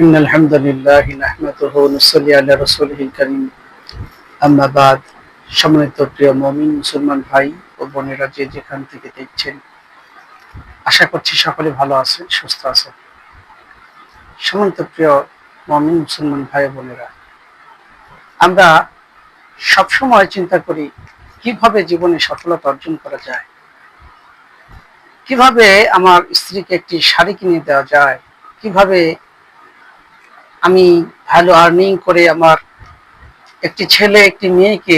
إن الحمد لله نحمده ونصلي على رسوله الكريم أما بعد সম্মানিত প্রিয় মমিন মুসলমান ভাই ও বোনেরা যে যেখান থেকে দেখছেন আশা করছি সকলে ভালো আছেন সুস্থ আছেন সম্মানিত প্রিয় মমিন মুসলমান ভাই ও বোনেরা আমরা সবসময় চিন্তা করি কিভাবে জীবনে সফলতা অর্জন করা যায় কিভাবে আমার স্ত্রীকে একটি শাড়ি কিনে দেওয়া যায় কিভাবে আমি ভালো আর্নিং করে আমার একটি ছেলে, একটি মেয়েকে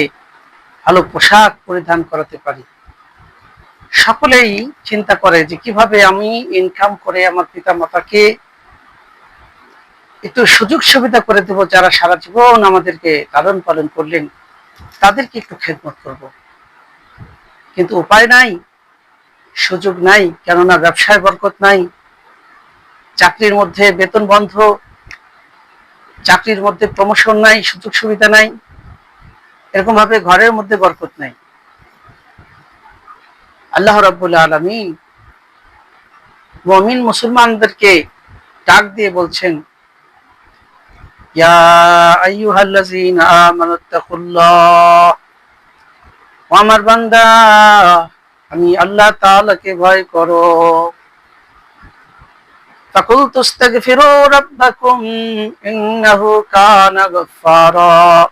ভালো পোশাক পরিধান করাতে পারি। সকলেই চিন্তা করে যে কীভাবে আমি ইনকাম করে আমার পিতা মাতাকে একটু সুযোগ সুবিধা করে দেব, যারা সারা জীবন আমাদেরকে লালন পালন করলেন, তাদেরকে একটু খেদমত করব। কিন্তু উপায় নাই, সুযোগ নাই, কেননা ব্যবসায় বরকত নাই, চাকরির মধ্যে বেতন বন্ধ চাকরির মধ্যে প্রমোশন নাই, সুযোগ সুবিধা নাই এরকম ভাবে ঘরের মধ্যে বরকত নাই। আল্লাহ রাব্বুল আলামিন মুমিন মুসলমানদেরকে ডাক দিয়ে বলছেন আমার বান্দা, আমি আল্লাহ তালাকে ভয় করো। فقلت استغفروا ربكم إنه كان غفارا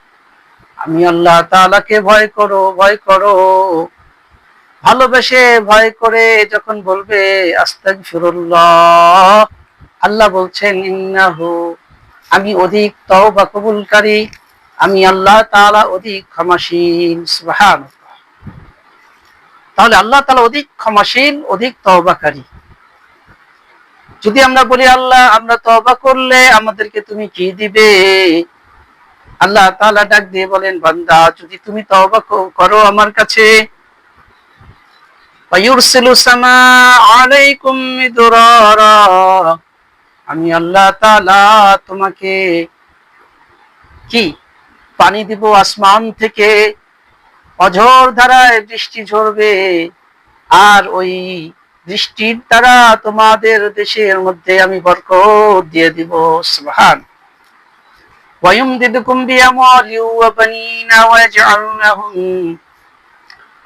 আমি আল্লাহ তাআলাকে ভয় করো ভয় করো ভালোবেসে ভয় করে যখন বলবে আস্তাগফিরুল্লাহ আল্লাহ বলছেন ইন্নাহু আমি অধিক তওবা কবুলকারী আমি আল্লাহ তাআলা অধিক ক্ষমাশীল সুবহানাল্লাহ তাহলে আল্লাহ তাআলা অধিক ক্ষমাশীল অধিক তওবাকারী যদি আমরা বলি, আল্লাহ, আমরা তবা করলে আমাদেরকে তুমি কি দিবে? আল্লাহ তালা ডাক দিয়ে বলেন, বান্দা, যদি তুমি তবা করো আমার কাছে আমি আল্লাহ তালা তোমাকে কি? পানি দিব আসমান থেকে, অঝোর ধারায় বৃষ্টি ঝরবে, আর ওই বৃষ্টির দ্বারা তোমাদের দেশের মধ্যে আমি বরকত দিয়ে দিব, সুবহান।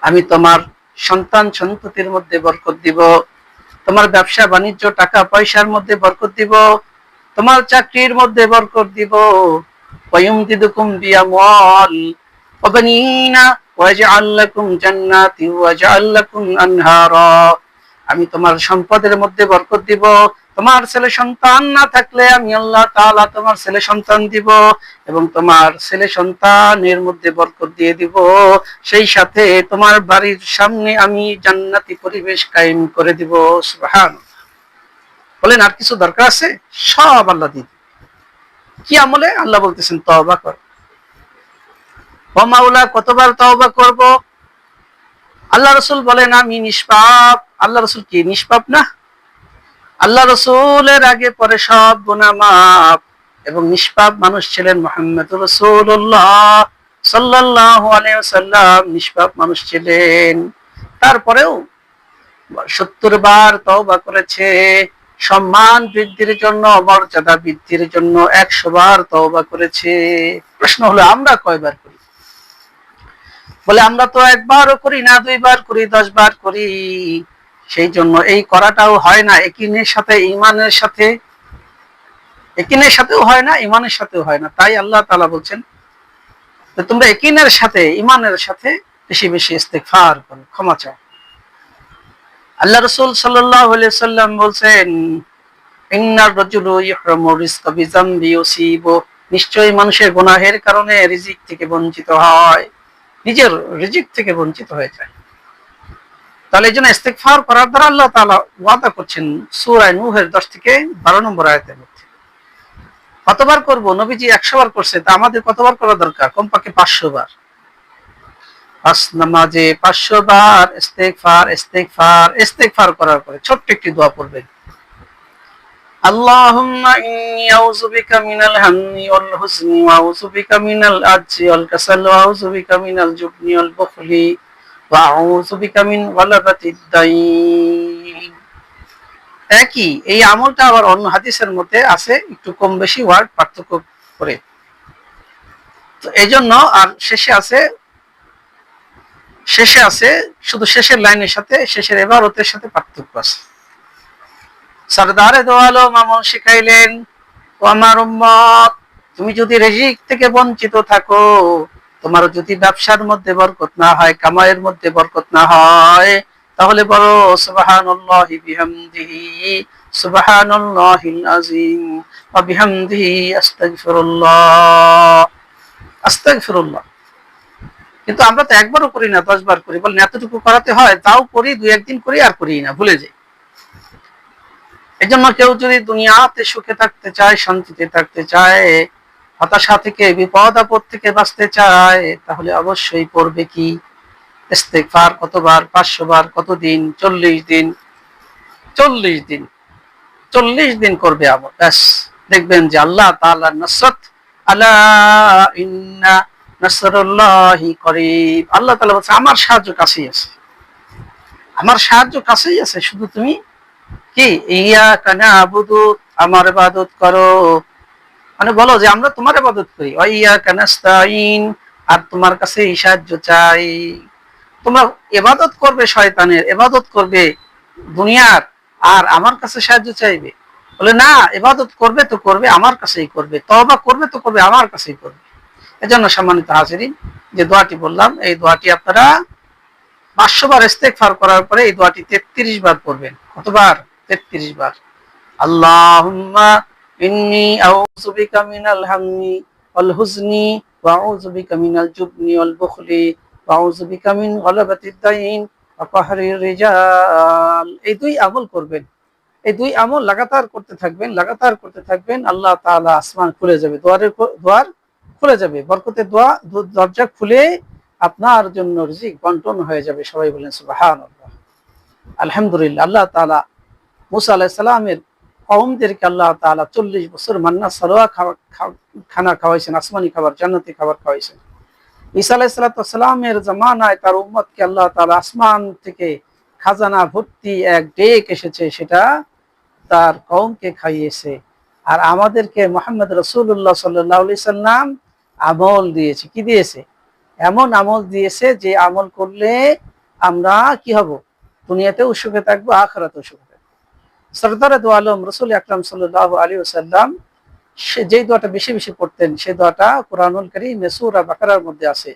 আমি তোমার সন্তান সন্ততির মধ্যে বরকত দিব, তোমার ব্যবসা বাণিজ্য, টাকা পয়সার মধ্যে বরকত দিব, তোমার চাকরির মধ্যে বরকত দিব। ওয়াজআল লাকুম জান্নাতি ওয়াজআল লাকুম আনহারা। আমি তোমার সম্পদের মধ্যে বরকত দিব। তোমার ছেলে সন্তান না থাকলে আমি আল্লাহ তাআলা তোমার ছেলে সন্তান দিব এবং তোমার ছেলে সন্তানের মধ্যে বরকত দিয়ে দিব। সেই সাথে তোমার বাড়ির সামনে আমি জান্নাতি পরিবেশ কায়েম করে দিব। সুবহান বলেন, আর কিছু দরকার আছে? সব আল্লাহ দিন কি আমলে? আল্লাহ বলতেছেন, তওবা কর। ও কতবার তওবা করব? আল্লাহ রসুল বলেন, আমি নিষ্পাপ। আল্লাহ রসুল কি, নিষ্পাপ না? আল্লাহ রসুলের আগে পরে সব গুণা মাপ এবং নিষ্পাপ মানুষ ছিলেন মোহাম্মদ রসুল্লাহ সাল্লাহ সাল্লাম নিষ্পাপ মানুষ ছিলেন। তারপরেও সত্তর বার তওবা করেছে। সম্মান বৃদ্ধির জন্য, মর্যাদা বৃদ্ধির জন্য একশো বার তওবা করেছে। প্রশ্ন হলো, আমরা কয়বার করি? বলে, আমরা তো একবারও করি না, দুইবার করি দশ বার করি। সেই জন্য এই করাটাও হয় না। একিনের সাথে ইমানের সাথে, একিনের সাথেও হয় না ইমানের সাথেও হয় না। তাই আল্লাহ তালা বলছেন তোমরা একিনের সাথে ইমানের সাথে বেশি বেশি ইস্তেকফার করো, ক্ষমা চাও। আল্লাহ রসুল সাল্লাম বলছেন ইন্নার নিশ্চয়ই মানুষের গুনাহের কারণে রিজিক থেকে বঞ্চিত হয়, নিজের রিজিক থেকে বঞ্চিত হয়ে যায়। তাহলে এই জন্য ইস্তেকফার করার দ্বারা আল্লাহ তাআলা ওয়াদা করছেন সূরা নূহের 10 থেকে 12 নম্বর আয়াতের মধ্যে কতবার করব নবীজি 100 বার করছে তা আমাদের কতবার করা দরকার কমপক্ষে 500 বার পাঁচ নামাজে 500 বার ইস্তেগফার ইস্তেগফার ইস্তেগফার করার পরে ছোট্ট একটি দোয়া পড়বেন اللهم إني أعوذ بك من الهم والحزن وأعوذ بك من العجز والكسل وأعوذ بك من الجبن والبخل وأعوذ بك من غلبة الدين একই এই আমলটা আবার অন্য হাদিসের মধ্যে আছে একটু কম বেশি ওয়ার্ড পার্থক্য করে তো এই জন্য আর শেষে আছে শেষে আছে শুধু শেষের লাইনের সাথে শেষের এবারতের সাথে পার্থক্য আছে সরদারে দোয়ালো মামুন শিখাইলেন ও আমার উম্মত তুমি যদি রেজিক থেকে বঞ্চিত থাকো তোমার যদি ব্যবসার মধ্যে বরকত না হয়, কামাইয়ের মধ্যে বরকত না হয়, তাহলে বলো কিন্তু আমরা তো একবারও করি না দশ বার করি। বলেন, এতটুকু করাতে হয়, তাও করি, দুই একদিন করি, আর করি না, ভুলে যাই। এই জন্য কেউ যদি দুনিয়াতে সুখে থাকতে চায়, শান্তিতে থাকতে চায় হতাশা থেকে, বিপদ আপদ থেকে বাঁচতে চায়, তাহলে অবশ্যই পড়বে কি? ইস্তেগফার কতবার? পাঁচশো বার কতদিন? চল্লিশ দিন? চল্লিশ দিন। চল্লিশ দিন করবে আবার ব্যাস। দেখবেন যে আল্লাহ তাআলার নসরত। আলা ইন্না নাসরুল্লাহি করিব। আল্লাহ তাআলা বলছে, আমার সাহায্য কাছেই আছে। আমার সাহায্য কাছেই আছে। শুধু তুমি কি? ইয়া কানা আবুদু, আমার ইবাদত করো। মানে বলো যে আমরা তোমার ইবাদত করি। আর তোমার কাছে সাহায্য চাই। তোমরা ইবাদত করবে শয়তানের, ইবাদত করবে দুনিয়ার, আর আমার কাছে সাহায্য চাইবে। বলে, না, ইবাদত করবে তো করবে, আমার কাছেই করবে। তওবা করবে তো করবে, আমার কাছেই করবে। এজন্য সম্মানিত হাজিরিন, যে দোয়াটি বললাম, এই দোয়াটি আপনারা পাঁচশো বার ইস্তেগফার করার পরে এই দোয়াটি তেত্রিশ বার করবেন কতবার? তেত্রিশ বার। আল্লাহুম্মা ইন্নি আউযু বিকা মিনাল হাম্মি ওয়াল হুজনি ওয়া আউযু বিকা মিনাল জুবনি ওয়াল বুখলি ওয়া আউযু বিকা মিন গলাবাতিদ দাইন ওয়া কাহরির রিজাল। এই দুই আমল করবেন। এই দুই আমল লাগাতার করতে থাকবেন, লাগাতার করতে থাকবেন, আল্লাহ তাআলা আসমান খুলে যাবে দুয়ারের দুয়ার খুলে যাবে, বরকতের দোয়া দরজা খুলে আপনার জন্য রিজিক বন্টন হয়ে যাবে। সবাই বলেন সুবহানাল্লাহ। আলহামদুলিল্লাহ, আল্লাহ তাআলা মুসা আলাইহিস সালামের কওমদেরকে আল্লাহ তাআলা 40 বছর মান্না সালোয়া খানা খাওয়াইছেন, আসমানি খাবার, জান্নাতি খাবার খাওয়াইছেন। ঈসা আলাইহিস সালামের জামানায় তার উম্মতকে আল্লাহ তাআলা আসমান থেকে খাজানা ভর্তি এক ডেক এসেছে, সেটা তার কওমকে খাইয়েছে। আর আমাদেরকে মোহাম্মদ রসুল্লাহ সাল্লাহ সাল্লাম আমল দিয়েছে। কি দিয়েছে? এমন আমল দিয়েছে যে আমল করলে আমরা কি হব? দুনিয়াতেও সুখে থাকব, আখরাতেও সুখে আলম রসুল আকরাম সাল্লাহ আলী সে যেই দোয়াটা বেশি বেশি পড়তেন দোয়াটা কোরআনুল করিম সুরা মধ্যে আছে।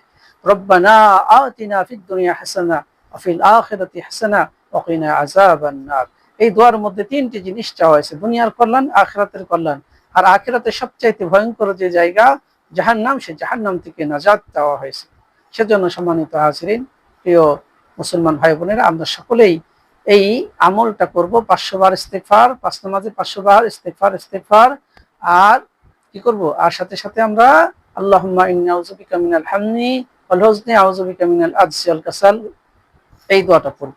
আখিরাতি তিনটি জিনিস হয়েছে, দুনিয়ার কল্যাণ, আখরাতের কল্যাণ। আর আখেরাতের সবচাইতে ভয়ঙ্কর যে জায়গা জাহান নাম সে জাহান নাম থেকে নাজাদ দেওয়া হয়েছে। সেজন্য সম্মানিত হাজরিন, প্রিয় মুসলমান ভাই বোনেরা আমরা সকলেই এই আমলটা করব পাঁচশো বার ইস্তেফার পাঁচ নামাজে পাঁচশো বার ইস্তেফার ইস্তেফার আর কি করব? আর সাথে সাথে আমরা আল্লাহুম্মা ইন্নী আউযুবিকা মিনাল হামনি ওয়াল হুজনি আউযুবিকা মিনাল আজজি ওয়াল কাসাল। এই দোয়াটা পড়ব।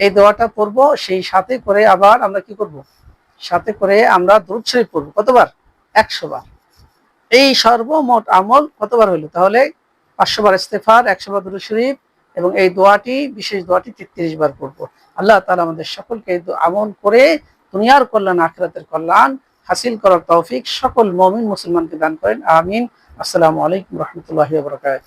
এই দোয়াটা পড়ব, সেই সাথে করে আবার আমরা কি করব? সাথে করে আমরা দুরূদ শরীফ পড়ব। কতবার? একশো বার এই সর্বমোট আমল কতবার হইল তাহলে পাঁচশো বার ইস্তেফার একশো বার শরীফ এবং এই দোয়াটি, বিশেষ দোয়াটি তেত্রিশ বার পড়ব। আল্লাহ তালা আমাদের সকলকে আমন করে দুনিয়ার কল্যাণ, আখরাতের কল্যাণ হাসিল করার তৌফিক সকল মমিন মুসলমানকে দান করেন। আমিন। আসসালামু আলাইকুম রহমতুল্লাহ বরকাত